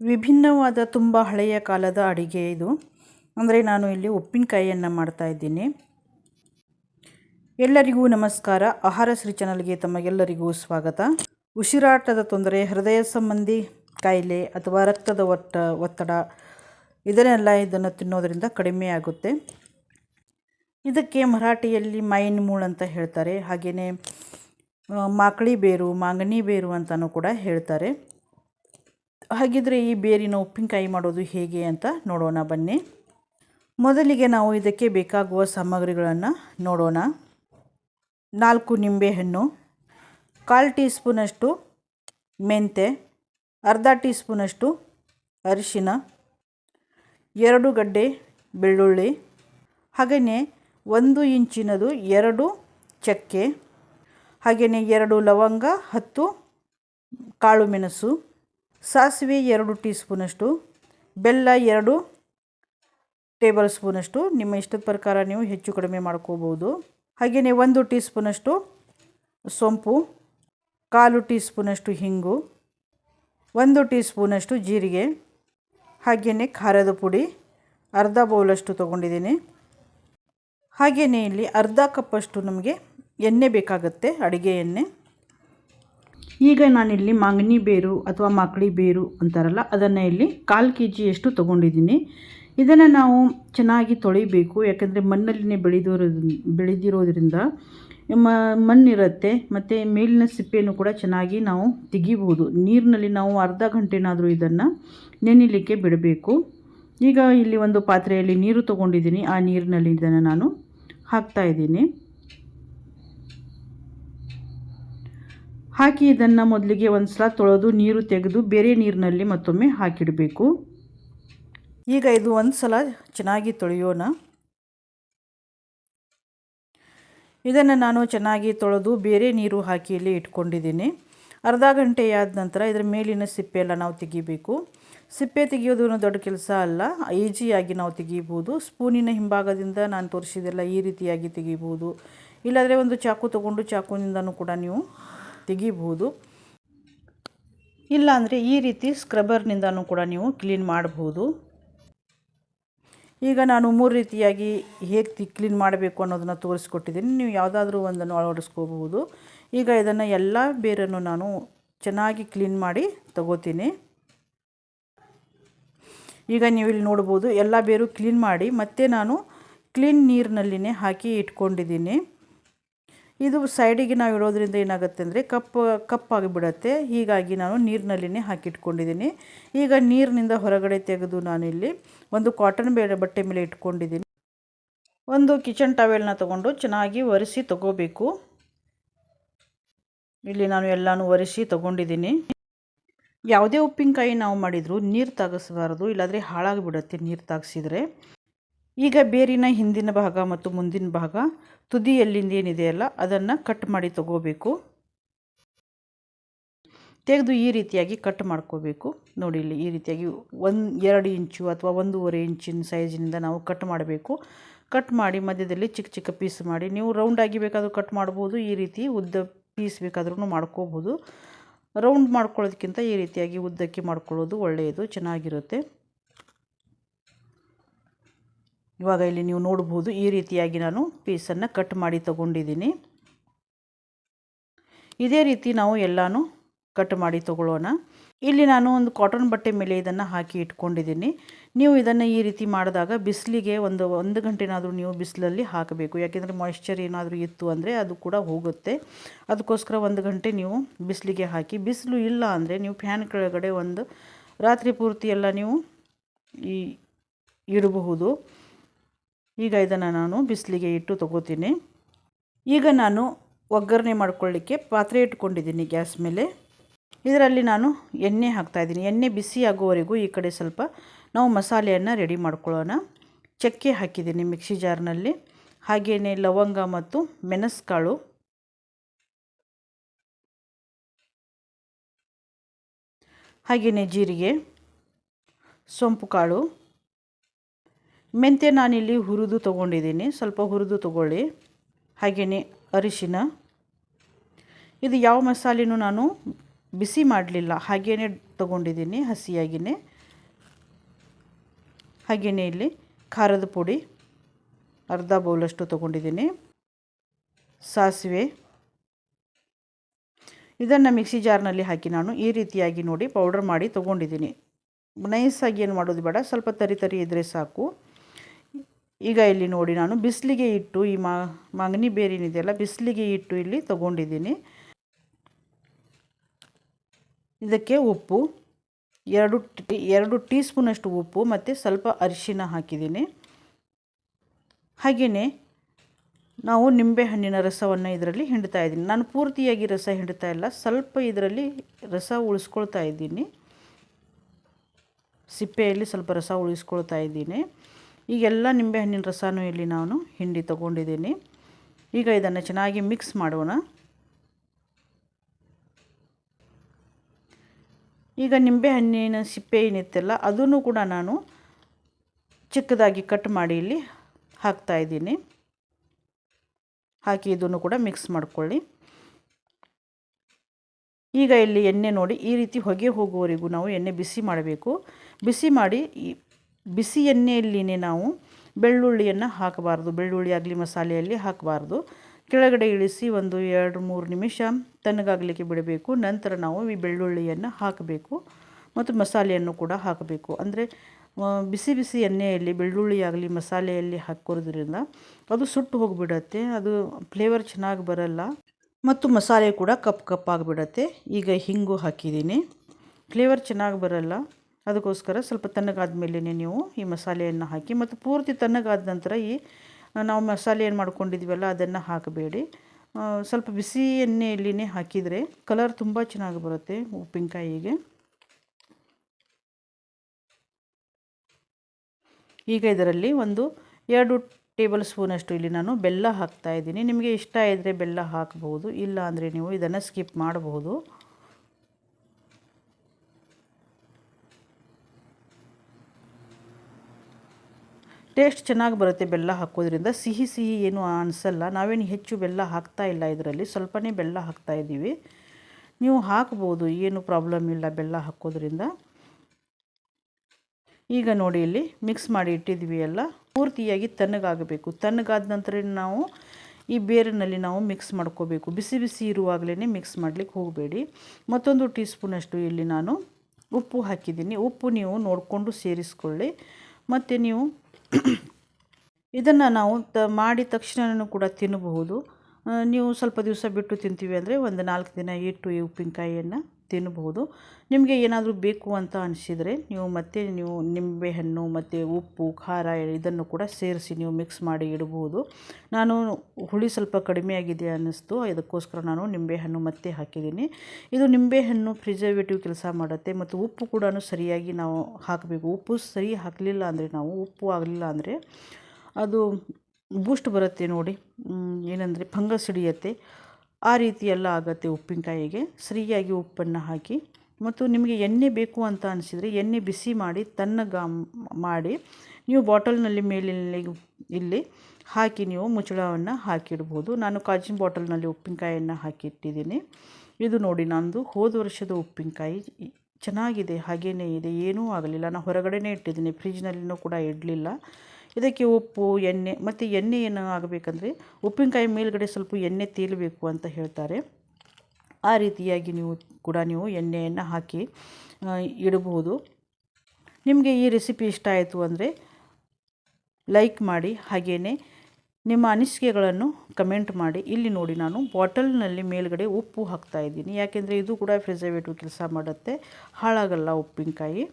ವಿಭಿನ್ನವಾದ ತುಂಬ ಹಳೆಯ ಕಾಲದ ಅಡಿಗೆ ಇದು. ಅಂದರೆ ನಾನು ಇಲ್ಲಿ ಉಪ್ಪಿನಕಾಯಿಯನ್ನು ಮಾಡ್ತಾ ಇದ್ದೀನಿ. ಎಲ್ಲರಿಗೂ ನಮಸ್ಕಾರ. ಆಹಾರ ಶ್ರೀ ಚಾನಲ್ಗೆ ತಮಗೆಲ್ಲರಿಗೂ ಸ್ವಾಗತ. ಉಸಿರಾಟದ ತೊಂದರೆ, ಹೃದಯ ಸಂಬಂಧಿ ಕಾಯಿಲೆ ಅಥವಾ ರಕ್ತದ ಒಟ್ಟ, ಒತ್ತಡ, ಇದನ್ನೆಲ್ಲ ಇದನ್ನು ತಿನ್ನೋದರಿಂದ ಕಡಿಮೆ ಆಗುತ್ತೆ. ಇದಕ್ಕೆ ಮರಾಠಿಯಲ್ಲಿ ಮೈನ್ ಮೂಳ್ ಅಂತ ಹೇಳ್ತಾರೆ. ಹಾಗೆಯೇ ಮಾಕಳಿ ಬೇರು ಮಾಂಗನಿ ಬೇರು ಅಂತಲೂ ಕೂಡ ಹೇಳ್ತಾರೆ. ಹಾಗಿದ್ರೆ ಈ ಬೇರಿನ ಉಪ್ಪಿನಕಾಯಿ ಮಾಡೋದು ಹೇಗೆ ಅಂತ ನೋಡೋಣ ಬನ್ನಿ. ಮೊದಲಿಗೆ ನಾವು ಇದಕ್ಕೆ ಬೇಕಾಗುವ ಸಾಮಗ್ರಿಗಳನ್ನು ನೋಡೋಣ. ನಾಲ್ಕು ನಿಂಬೆಹಣ್ಣು ಕಾಲು ಟೀ ಸ್ಪೂನಷ್ಟು ಮೆಂತೆ, ಅರ್ಧ ಟೀ ಸ್ಪೂನಷ್ಟು ಅರಿಶಿನ, ಎರಡು ಗಡ್ಡೆ ಬೆಳ್ಳುಳ್ಳಿ, ಹಾಗೆಯೇ ಒಂದು ಇಂಚಿನದು ಎರಡು ಚಕ್ಕೆ, ಹಾಗೆಯೇ ಎರಡು ಲವಂಗ, ಹತ್ತು ಕಾಳು ಮೆಣಸು. ಸಾಸಿವೆ ಎರಡು ಟೀ ಸ್ಪೂನಷ್ಟು ಬೆಲ್ಲ ಎರಡು ಟೇಬಲ್ ಸ್ಪೂನಷ್ಟು ನಿಮ್ಮ ಇಷ್ಟದ ಪ್ರಕಾರ ನೀವು ಹೆಚ್ಚು ಕಡಿಮೆ ಮಾಡ್ಕೋಬೋದು. ಹಾಗೆಯೇ ಒಂದು ಟೀ ಸ್ಪೂನಷ್ಟು ಸೊಂಪು, ಕಾಲು ಟೀ ಸ್ಪೂನಷ್ಟು ಹಿಂಗು, ಒಂದು ಟೀ ಸ್ಪೂನಷ್ಟು ಜೀರಿಗೆ, ಹಾಗೆಯೇ ಖಾರದ ಪುಡಿ, ಅರ್ಧ ಬೌಲಷ್ಟು ತೊಗೊಂಡಿದ್ದೀನಿ. ಹಾಗೆಯೇ ಇಲ್ಲಿ ಅರ್ಧ ಕಪ್ಪಷ್ಟು ನಮಗೆ ಎಣ್ಣೆ ಬೇಕಾಗುತ್ತೆ, ಅಡುಗೆ ಎಣ್ಣೆ. ಈಗ ನಾನಿಲ್ಲಿ ಮಾಂಗನಿ ಬೇರು ಅಥವಾ ಮಾಕಳಿ ಬೇರು ಅಂತಾರಲ್ಲ, ಅದನ್ನು ಇಲ್ಲಿ ಕಾಲು ಕೆ ಜಿಯಷ್ಟು ತೊಗೊಂಡಿದ್ದೀನಿ. ಇದನ್ನು ನಾವು ಚೆನ್ನಾಗಿ ತೊಳಿಬೇಕು, ಯಾಕಂದರೆ ಮಣ್ಣಲ್ಲಿನೇ ಬೆಳೆದಿರೋದ್ರಿಂದ ಬೆಳೆದಿರೋದ್ರಿಂದ ಮಣ್ಣಿರುತ್ತೆ, ಮತ್ತು ಮೇಲಿನ ಸಿಪ್ಪೆಯನ್ನು ಕೂಡ ಚೆನ್ನಾಗಿ ನಾವು ತೆಗಿಬೋದು ನೀರಿನಲ್ಲಿ ನಾವು ಅರ್ಧ ಗಂಟೆನಾದರೂ ಇದನ್ನು ನೆನಿಲಿಕ್ಕೆ ಬಿಡಬೇಕು. ಈಗ ಇಲ್ಲಿ ಒಂದು ಪಾತ್ರೆಯಲ್ಲಿ ನೀರು ತೊಗೊಂಡಿದ್ದೀನಿ, ಆ ನೀರಿನಲ್ಲಿ ಇದನ್ನು ನಾನು ಹಾಕ್ತಾಯಿದ್ದೀನಿ ಹಾಕಿ ಇದನ್ನು ಮೊದಲಿಗೆ ಒಂದು ಸಲ ತೊಳೆದು ನೀರು ತೆಗೆದು ಬೇರೆ ನೀರಿನಲ್ಲಿ ಮತ್ತೊಮ್ಮೆ ಹಾಕಿಡಬೇಕು. ಈಗ ಇದು ಒಂದು ಸಲ ಚೆನ್ನಾಗಿ ತೊಳೆಯೋಣ. ಇದನ್ನು ನಾನು ಚೆನ್ನಾಗಿ ತೊಳೆದು ಬೇರೆ ನೀರು ಹಾಕಿ ಇಲ್ಲಿ ಇಟ್ಕೊಂಡಿದ್ದೀನಿ. ಅರ್ಧ ಗಂಟೆಯಾದ ನಂತರ ಇದರ ಮೇಲಿನ ಸಿಪ್ಪೆ ಎಲ್ಲ ನಾವು ತೆಗಿಬೇಕು. ಸಿಪ್ಪೆ ತೆಗೆಯೋದು ದೊಡ್ಡ ಕೆಲಸ ಅಲ್ಲ, ಈಜಿಯಾಗಿ ನಾವು ತೆಗಿಬೋದು. ಸ್ಪೂನಿನ ಹಿಂಭಾಗದಿಂದ ನಾನು ತೋರಿಸಿದೆಲ್ಲ ಈ ರೀತಿಯಾಗಿ ತೆಗಿಬೋದು. ಇಲ್ಲಾದರೆ ಒಂದು ಚಾಕು ತೊಗೊಂಡು ಚಾಕುನಿಂದನೂ ಕೂಡ ನೀವು ತೆಗಿಬಹುದು. ಇಲ್ಲಾಂದರೆ ಈ ರೀತಿ ಸ್ಕ್ರಬ್ಬರ್ನಿಂದನೂ ಕೂಡ ನೀವು ಕ್ಲೀನ್ ಮಾಡಬಹುದು. ಈಗ ನಾನು ಮೂರು ರೀತಿಯಾಗಿ ಹೇಗೆ ಕ್ಲೀನ್ ಮಾಡಬೇಕು ಅನ್ನೋದನ್ನು ತೋರಿಸ್ಕೊಟ್ಟಿದ್ದೀನಿ. ನೀವು ಯಾವುದಾದ್ರೂ ಒಂದನ್ನು ಅಳವಡಿಸ್ಕೋಬಹುದು. ಈಗ ಇದನ್ನು ಎಲ್ಲ ಬೇರನ್ನು ನಾನು ಚೆನ್ನಾಗಿ ಕ್ಲೀನ್ ಮಾಡಿ ತಗೋತೀನಿ. ಈಗ ನೀವು ಇಲ್ಲಿ ನೋಡ್ಬೋದು ಎಲ್ಲ ಬೇರು ಕ್ಲೀನ್ ಮಾಡಿ ಮತ್ತೆ ನಾನು ಕ್ಲೀನ್ ನೀರಿನಲ್ಲಿನೇ ಹಾಕಿ ಇಟ್ಕೊಂಡಿದ್ದೀನಿ. ಇದು ಸೈಡಿಗೆ ನಾವು ಇಡೋದ್ರಿಂದ ಏನಾಗುತ್ತೆ ಅಂದರೆ ಕಪ್ಪು ಕಪ್ಪಾಗಿಬಿಡತ್ತೆ. ಹೀಗಾಗಿ ನಾನು ನೀರಿನಲ್ಲಿನೇ ಹಾಕಿಟ್ಕೊಂಡಿದ್ದೀನಿ. ಈಗ ನೀರಿನಿಂದ ಹೊರಗಡೆ ತೆಗೆದು ನಾನಿಲ್ಲಿ ಒಂದು ಕಾಟನ್ ಬೇರೆ ಬಟ್ಟೆ ಮೇಲೆ ಇಟ್ಕೊಂಡಿದ್ದೀನಿ. ಒಂದು ಕಿಚನ್ ಟವೆಲ್ನ ತೊಗೊಂಡು ಚೆನ್ನಾಗಿ ಒರೆಸಿ ತಗೋಬೇಕು. ಇಲ್ಲಿ ನಾನು ಎಲ್ಲನೂ ಒರೆಸಿ ತೊಗೊಂಡಿದ್ದೀನಿ. ಯಾವುದೇ ಉಪ್ಪಿನಕಾಯಿ ನಾವು ಮಾಡಿದರೂ ನೀರು ತಾಗಿಸ್ಬಾರ್ದು, ಇಲ್ಲಾಂದರೆ ಹಾಳಾಗಿಬಿಡುತ್ತೆ ನೀರು ತಾಗಿಸಿದ್ರೆ. ಈಗ ಬೇರಿನ ಹಿಂದಿನ ಭಾಗ ಮತ್ತು ಮುಂದಿನ ಭಾಗ ತುದಿಯಲ್ಲಿಂದ ಏನಿದೆಯಲ್ಲ ಅದನ್ನು ಕಟ್ ಮಾಡಿ ತಗೋಬೇಕು. ತೆಗೆದು ಈ ರೀತಿಯಾಗಿ ಕಟ್ ಮಾಡ್ಕೋಬೇಕು. ನೋಡಿ ಇಲ್ಲಿ ಈ ರೀತಿಯಾಗಿ ಒಂದು, ಎರಡು ಇಂಚು ಅಥವಾ ಒಂದೂವರೆ ಇಂಚಿನ ಸೈಜಿನಿಂದ ನಾವು ಕಟ್ ಮಾಡಬೇಕು. ಕಟ್ ಮಾಡಿ ಮಧ್ಯದಲ್ಲಿ ಚಿಕ್ಕ ಚಿಕ್ಕ ಪೀಸ್ ಮಾಡಿ, ನೀವು ರೌಂಡಾಗಿ ಬೇಕಾದರೂ ಕಟ್ ಮಾಡ್ಬೋದು, ಈ ರೀತಿ ಉದ್ದ ಪೀಸ್ ಬೇಕಾದ್ರೂ ಮಾಡ್ಕೋಬೋದು. ರೌಂಡ್ ಮಾಡ್ಕೊಳ್ಳೋದಕ್ಕಿಂತ ಈ ರೀತಿಯಾಗಿ ಉದ್ದಕ್ಕೆ ಮಾಡ್ಕೊಳ್ಳೋದು ಒಳ್ಳೆಯದು, ಚೆನ್ನಾಗಿರುತ್ತೆ. ಇವಾಗ ಇಲ್ಲಿ ನೀವು ನೋಡ್ಬೋದು ಈ ರೀತಿಯಾಗಿ ನಾನು ಪೀಸನ್ನು ಕಟ್ ಮಾಡಿ ತಗೊಂಡಿದ್ದೀನಿ. ಇದೇ ರೀತಿ ನಾವು ಎಲ್ಲನೂ ಕಟ್ ಮಾಡಿ ತಗೊಳ್ಳೋಣ. ಇಲ್ಲಿ ನಾನು ಒಂದು ಕಾಟನ್ ಬಟ್ಟೆ ಮೇಲೆ ಇದನ್ನು ಹಾಕಿ ಇಟ್ಕೊಂಡಿದ್ದೀನಿ. ನೀವು ಇದನ್ನು ಈ ರೀತಿ ಮಾಡಿದಾಗ ಬಿಸಿಲಿಗೆ ಒಂದು ಒಂದು ಗಂಟೆನಾದರೂ ನೀವು ಬಿಸಿಲಲ್ಲಿ ಹಾಕಬೇಕು. ಯಾಕೆಂದರೆ ಮಾಯಿಶ್ಚರ್ ಏನಾದರೂ ಇತ್ತು ಅಂದರೆ ಅದು ಕೂಡ ಹೋಗುತ್ತೆ. ಅದಕ್ಕೋಸ್ಕರ ಒಂದು ಗಂಟೆ ನೀವು ಬಿಸಿಲಿಗೆ ಹಾಕಿ, ಬಿಸಿಲು ಇಲ್ಲ ಅಂದರೆ ನೀವು ಫ್ಯಾನ್ ಕೆಳಗಡೆ ಒಂದು ರಾತ್ರಿ ಪೂರ್ತಿ ಎಲ್ಲ ನೀವು ಈ ಇಡಬಹುದು. ಈಗ ಇದನ್ನು ನಾನು ಬಿಸಿಲಿಗೆ ಇಟ್ಟು ತಗೋತೀನಿ. ಈಗ ನಾನು ಒಗ್ಗರಣೆ ಮಾಡ್ಕೊಳ್ಳಿಕ್ಕೆ ಪಾತ್ರೆ ಇಟ್ಕೊಂಡಿದ್ದೀನಿ ಗ್ಯಾಸ್ ಮೇಲೆ. ಇದರಲ್ಲಿ ನಾನು ಎಣ್ಣೆ ಹಾಕ್ತಾಯಿದ್ದೀನಿ ಎಣ್ಣೆ ಬಿಸಿ ಆಗುವವರೆಗೂ ಈ ಕಡೆ ಸ್ವಲ್ಪ ನಾವು ಮಸಾಲೆಯನ್ನು ರೆಡಿ ಮಾಡ್ಕೊಳ್ಳೋಣ. ಚಕ್ಕೆ ಹಾಕಿದ್ದೀನಿ ಮಿಕ್ಸಿ ಜಾರ್ನಲ್ಲಿ. ಹಾಗೆಯೇ ಲವಂಗ ಮತ್ತು ಮೆಣಸುಕಾಳು. ಹಾಗೆಯೇ ಜೀರಿಗೆ ಸೊಂಪು ಕಾಳು ಮೆಂತ್ಯ ನಾನಿಲ್ಲಿ ಹುರಿದು ತೊಗೊಂಡಿದ್ದೀನಿ. ಸ್ವಲ್ಪ ಹುರಿದು ತೊಗೊಳ್ಳಿ. ಹಾಗೆಯೇ ಅರಿಶಿನ. ಇದು ಯಾವ ಮಸಾಲೆನೂ ನಾನು ಬಿಸಿ ಮಾಡಲಿಲ್ಲ. ಹಾಗೆಯೇ ತೊಗೊಂಡಿದ್ದೀನಿ ಹಸಿಯಾಗಿಯೇ ಹಾಗೆಯೇ ಇಲ್ಲಿ ಖಾರದ ಪುಡಿ. ಅರ್ಧ ಬೌಲಷ್ಟು ತೊಗೊಂಡಿದ್ದೀನಿ. ಸಾಸಿವೆ. ಇದನ್ನು ಮಿಕ್ಸಿ ಜಾರ್ನಲ್ಲಿ ಹಾಕಿ ನಾನು ಈ ರೀತಿಯಾಗಿ ನೋಡಿ ಪೌಡರ್ ಮಾಡಿ ತೊಗೊಂಡಿದ್ದೀನಿ. ನೈಸಾಗಿ ಏನು ಮಾಡೋದು ಬೇಡ. ಸ್ವಲ್ಪ ತರಿ ತರಿ ಇದ್ದರೆ ಸಾಕು. ಈಗ ಇಲ್ಲಿ ನೋಡಿ ನಾನು ಬಿಸಿಲಿಗೆ ಇಟ್ಟು ಈ ಮಾಗನಿ ಬೇರೇನಿದೆಯಲ್ಲ ಬಿಸಿಲಿಗೆ ಇಟ್ಟು ಇಲ್ಲಿ ತಗೊಂಡಿದ್ದೀನಿ. ಇದಕ್ಕೆ ಉಪ್ಪು, ಎರಡು ಎರಡು ಟೀ ಸ್ಪೂನಷ್ಟು ಉಪ್ಪು ಮತ್ತು ಸ್ವಲ್ಪ ಅರಿಶಿನ ಹಾಕಿದ್ದೀನಿ. ಹಾಗೆಯೇ ನಾವು ನಿಂಬೆಹಣ್ಣಿನ ರಸವನ್ನು ಇದರಲ್ಲಿ ಹಿಂಡ್ತಾ ಇದ್ದೀನಿ. ನಾನು ಪೂರ್ತಿಯಾಗಿ ರಸ ಹಿಂಡ್ತಾ ಇಲ್ಲ, ಸ್ವಲ್ಪ ಇದರಲ್ಲಿ ರಸ ಉಳಿಸ್ಕೊಳ್ತಾ ಇದ್ದೀನಿ. ಸಿಪ್ಪೆಯಲ್ಲಿ ಸ್ವಲ್ಪ ರಸ ಉಳಿಸ್ಕೊಳ್ತಾ ಇದ್ದೀನಿ. ಈಗೆಲ್ಲ ನಿಂಬೆಹಣ್ಣಿನ ರಸನೂ ಇಲ್ಲಿ ನಾನು ಹಿಂಡಿ ತಗೊಂಡಿದ್ದೀನಿ. ಈಗ ಇದನ್ನು ಚೆನ್ನಾಗಿ ಮಿಕ್ಸ್ ಮಾಡೋಣ. ಈಗ ನಿಂಬೆಹಣ್ಣಿನ ಸಿಪ್ಪೆ ಏನಿತ್ತಲ್ಲ, ಅದನ್ನು ಕೂಡ ನಾನು ಚಿಕ್ಕದಾಗಿ ಕಟ್ ಮಾಡಿ ಇಲ್ಲಿ ಹಾಕ್ತಾಯಿದ್ದೀನಿ ಹಾಕಿ ಇದನ್ನು ಕೂಡ ಮಿಕ್ಸ್ ಮಾಡ್ಕೊಳ್ಳಿ. ಈಗ ಇಲ್ಲಿ ಎಣ್ಣೆ ನೋಡಿ, ಈ ರೀತಿ ಹೊಗೆ ಹೋಗುವವರೆಗೂ ನಾವು ಎಣ್ಣೆ ಬಿಸಿ ಮಾಡಬೇಕು. ಬಿಸಿ ಮಾಡಿ ಬಿಸಿ ಎಣ್ಣೆಯಲ್ಲಿನೇ ನಾವು ಬೆಳ್ಳುಳ್ಳಿಯನ್ನು ಹಾಕಬಾರ್ದು. ಬೆಳ್ಳುಳ್ಳಿ ಆಗಲಿ ಮಸಾಲೆಯಲ್ಲಿ ಹಾಕಬಾರ್ದು. ಕೆಳಗಡೆ ಇಳಿಸಿ ಒಂದು ಎರಡು ಮೂರು ನಿಮಿಷ ತಣ್ಣಗಾಗಲಿಕ್ಕೆ ಬಿಡಬೇಕು. ನಂತರ ನಾವು ಈ ಬೆಳ್ಳುಳ್ಳಿಯನ್ನು ಹಾಕಬೇಕು ಮತ್ತು ಮಸಾಲೆಯನ್ನು ಕೂಡ ಹಾಕಬೇಕು. ಅಂದರೆ ಬಿಸಿ ಬಿಸಿ ಎಣ್ಣೆಯಲ್ಲಿ ಬೆಳ್ಳುಳ್ಳಿ ಆಗಲಿ ಮಸಾಲೆಯಲ್ಲಿ ಹಾಕೋದ್ರಿಂದ ಅದು ಸುಟ್ಟು ಹೋಗಿಬಿಡತ್ತೆ. ಅದು ಫ್ಲೇವರ್ ಚೆನ್ನಾಗಿ ಬರಲ್ಲ. ಮತ್ತು ಮಸಾಲೆ ಕೂಡ ಕಪ್ ಕಪ್ಪಾಗಿಬಿಡತ್ತೆ ಈಗ ಹಿಂಗು ಹಾಕಿದ್ದೀನಿ. ಫ್ಲೇವರ್ ಚೆನ್ನಾಗಿ ಬರಲ್ಲ. ಅದಕ್ಕೋಸ್ಕರ ಸ್ವಲ್ಪ ತಣ್ಣಗಾದ ಮೇಲೆ ನೀವು ಈ ಮಸಾಲೆಯನ್ನು ಹಾಕಿ ಮತ್ತು ಪೂರ್ತಿ ತಣ್ಣಗಾದ ನಂತರ ಈ ನಾವು ಮಸಾಲೆ ಏನು ಮಾಡ್ಕೊಂಡಿದ್ವಲ್ಲ ಅದನ್ನು ಹಾಕಬೇಡಿ. ಸ್ವಲ್ಪ ಬಿಸಿ ಎಣ್ಣೆಯಲ್ಲಿನೇ ಹಾಕಿದರೆ ಕಲರ್ ತುಂಬ ಚೆನ್ನಾಗಿ ಬರುತ್ತೆ ಉಪ್ಪಿನಕಾಯಿಗೆ. ಈಗ ಇದರಲ್ಲಿ ಒಂದು ಎರಡು ಟೇಬಲ್ ಸ್ಪೂನಷ್ಟು ಇಲ್ಲಿ ನಾನು ಬೆಲ್ಲ ಹಾಕ್ತಾ ಇದ್ದೀನಿ. ನಿಮಗೆ ಇಷ್ಟ ಇದ್ದರೆ ಬೆಲ್ಲ ಹಾಕಬಹುದು ಇಲ್ಲ ಅಂದರೆ ನೀವು ಇದನ್ನು ಸ್ಕಿಪ್ ಮಾಡಬಹುದು. ಟೇಸ್ಟ್ ಚೆನ್ನಾಗಿ ಬರುತ್ತೆ ಬೆಲ್ಲ ಹಾಕೋದ್ರಿಂದ. ಸಿಹಿ ಸಿಹಿ ಏನು ಅನಿಸಲ್ಲ. ನಾವೇನು ಹೆಚ್ಚು ಬೆಲ್ಲ ಹಾಕ್ತಾ ಇಲ್ಲ ಇದರಲ್ಲಿ. ಸ್ವಲ್ಪನೇ ಬೆಲ್ಲ ಹಾಕ್ತಾ ಇದ್ದೀವಿ. ನೀವು ಹಾಕ್ಬೋದು. ಏನು ಪ್ರಾಬ್ಲಮ್ ಇಲ್ಲ ಬೆಲ್ಲ ಹಾಕೋದ್ರಿಂದ. ಈಗ ನೋಡಿ ಇಲ್ಲಿ ಮಿಕ್ಸ್ ಮಾಡಿ ಇಟ್ಟಿದ್ವಿ ಎಲ್ಲ. ಪೂರ್ತಿಯಾಗಿ ತಣ್ಣಗಾಗಬೇಕು. ತಣ್ಣಗಾದ ನಂತರ ನಾವು ಈ ಬೇರಿನಲ್ಲಿ ನಾವು ಮಿಕ್ಸ್ ಮಾಡ್ಕೋಬೇಕು. ಬಿಸಿ ಬಿಸಿ ಇರುವಾಗಲೇ ಮಿಕ್ಸ್ ಮಾಡಲಿಕ್ಕೆ ಹೋಗಬೇಡಿ. ಮತ್ತೊಂದು ಟೀ ಸ್ಪೂನಷ್ಟು ಇಲ್ಲಿ ನಾನು ಉಪ್ಪು ಹಾಕಿದ್ದೀನಿ. ಉಪ್ಪು ನೀವು ನೋಡಿಕೊಂಡು ಸೇರಿಸ್ಕೊಳ್ಳಿ. ಮತ್ತು ನೀವು ಇದನ್ನು ನಾವು ತ ಮಾಡಿದ ತಕ್ಷಣವೂ ಕೂಡ ತಿನ್ನಬಹುದು. ನೀವು ಸ್ವಲ್ಪ ದಿವಸ ಬಿಟ್ಟು ತಿಂತೀವಿ ಅಂದರೆ ಒಂದು ನಾಲ್ಕು ದಿನ ಇಟ್ಟು ಈ ಉಪ್ಪಿನಕಾಯಿಯನ್ನು. ತಿನ್ನಬಹುದು. ನಿಮಗೆ ಏನಾದರೂ ಬೇಕು ಅಂತ ಅನಿಸಿದರೆ ನೀವು ಮತ್ತೆ ನೀವು ನಿಂಬೆಹಣ್ಣು ಮತ್ತು ಉಪ್ಪು, ಖಾರ ಇದನ್ನು ಕೂಡ ಸೇರಿಸಿ ನೀವು ಮಿಕ್ಸ್ ಮಾಡಿ ಇಡಬಹುದು. ನಾನು ಹುಳಿ ಸ್ವಲ್ಪ ಕಡಿಮೆ ಆಗಿದೆ ಅನ್ನಿಸ್ತು. ಅದಕ್ಕೋಸ್ಕರ ನಾನು ನಿಂಬೆಹಣ್ಣು ಮತ್ತೆ ಹಾಕಿದ್ದೀನಿ. ಇದು ನಿಂಬೆಹಣ್ಣು ಪ್ರಿಸರ್ವೇಟಿವ್ ಕೆಲಸ ಮಾಡುತ್ತೆ ಮತ್ತು ಉಪ್ಪು ಕೂಡ ಸರಿಯಾಗಿ ನಾವು ಹಾಕಬೇಕು. ಉಪ್ಪು ಸರಿ ಹಾಕಲಿಲ್ಲ ಅಂದರೆ ನಾವು ಉಪ್ಪು ಆಗಲಿಲ್ಲ ಅಂದರೆ ಅದು ಬೂಸ್ಟ್ ಬರುತ್ತೆ ನೋಡಿ. ಏನಂದರೆ ಫಂಗಸ್ ಹಿಡಿಯುತ್ತೆ. ಆ ರೀತಿ ಎಲ್ಲ ಆಗುತ್ತೆ ಉಪ್ಪಿನಕಾಯಿಗೆ. ಸರಿಯಾಗಿ ಉಪ್ಪನ್ನು ಹಾಕಿ ಮತ್ತು ನಿಮಗೆ ಎಣ್ಣೆ ಬೇಕು ಅಂತ ಅನಿಸಿದರೆ ಎಣ್ಣೆ ಬಿಸಿ ಮಾಡಿ ತಣ್ಣಗೆ ಮಾಡಿ ನೀವು ಬಾಟಲ್ನಲ್ಲಿ ಮೇಲಿನಲ್ಲಿ ಇಲ್ಲಿ ಹಾಕಿ ನೀವು ಮುಚ್ಚಳವನ್ನು ಹಾಕಿಡ್ಬೋದು. ನಾನು ಕಾಜಿನ ಬಾಟಲ್ನಲ್ಲಿ ಉಪ್ಪಿನಕಾಯಿಯನ್ನು ಹಾಕಿಟ್ಟಿದ್ದೀನಿ. ಇದು ನೋಡಿ ನಂದು ಹೋದ ವರ್ಷದ ಉಪ್ಪಿನಕಾಯಿ ಚೆನ್ನಾಗಿದೆ, ಹಾಗೇನೇ ಇದೆ, ಏನೂ ಆಗಲಿಲ್ಲ. ನಾನು ಹೊರಗಡೆನೇ ಇಟ್ಟಿದ್ದೀನಿ, ಫ್ರಿಜ್ನಲ್ಲಿನೂ ಕೂಡ ಇಡಲಿಲ್ಲ. ಇದಕ್ಕೆ ಉಪ್ಪು, ಎಣ್ಣೆ, ಮತ್ತು ಎಣ್ಣೆ ಏನು ಆಗಬೇಕಂದ್ರೆ ಉಪ್ಪಿನಕಾಯಿ ಮೇಲುಗಡೆ ಸ್ವಲ್ಪ ಎಣ್ಣೆ ತೇಲಬೇಕು ಅಂತ ಹೇಳ್ತಾರೆ. ಆ ರೀತಿಯಾಗಿ ನೀವು ಕೂಡ ನೀವು ಎಣ್ಣೆಯನ್ನು ಹಾಕಿ ಇಡಬಹುದು. ನಿಮಗೆ ಈ ರೆಸಿಪಿ ಇಷ್ಟ ಆಯಿತು ಅಂದರೆ ಲೈಕ್ ಮಾಡಿ ಹಾಗೆಯೇ ನಿಮ್ಮ ಅನಿಸಿಕೆಗಳನ್ನು ಕಮೆಂಟ್ ಮಾಡಿ. ಇಲ್ಲಿ ನೋಡಿ ನಾನು ಬಾಟಲ್ನಲ್ಲಿ ಮೇಲುಗಡೆ ಉಪ್ಪು ಹಾಕ್ತಾ ಇದ್ದೀನಿ. ಯಾಕೆಂದರೆ ಇದು ಕೂಡ ಪ್ರಿಸರ್ವೇಟಿವ್ ಕೆಲಸ ಮಾಡುತ್ತೆ. ಹಾಳಾಗಲ್ಲ ಉಪ್ಪಿನಕಾಯಿ.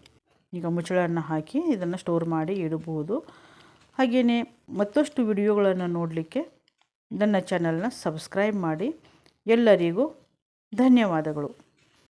ಈಗ ಮುಚ್ಚಳನ್ನು ಹಾಕಿ ಇದನ್ನು ಸ್ಟೋರ್ ಮಾಡಿ ಇಡಬಹುದು. ಹಾಗೆಯೇ ಮತ್ತಷ್ಟು ವಿಡಿಯೋಗಳನ್ನು ನೋಡಲಿಕ್ಕೆ ನನ್ನ ಚಾನಲ್ನ ಸಬ್ಸ್ಕ್ರೈಬ್ ಮಾಡಿ ಎಲ್ಲರಿಗೂ ಧನ್ಯವಾದಗಳು.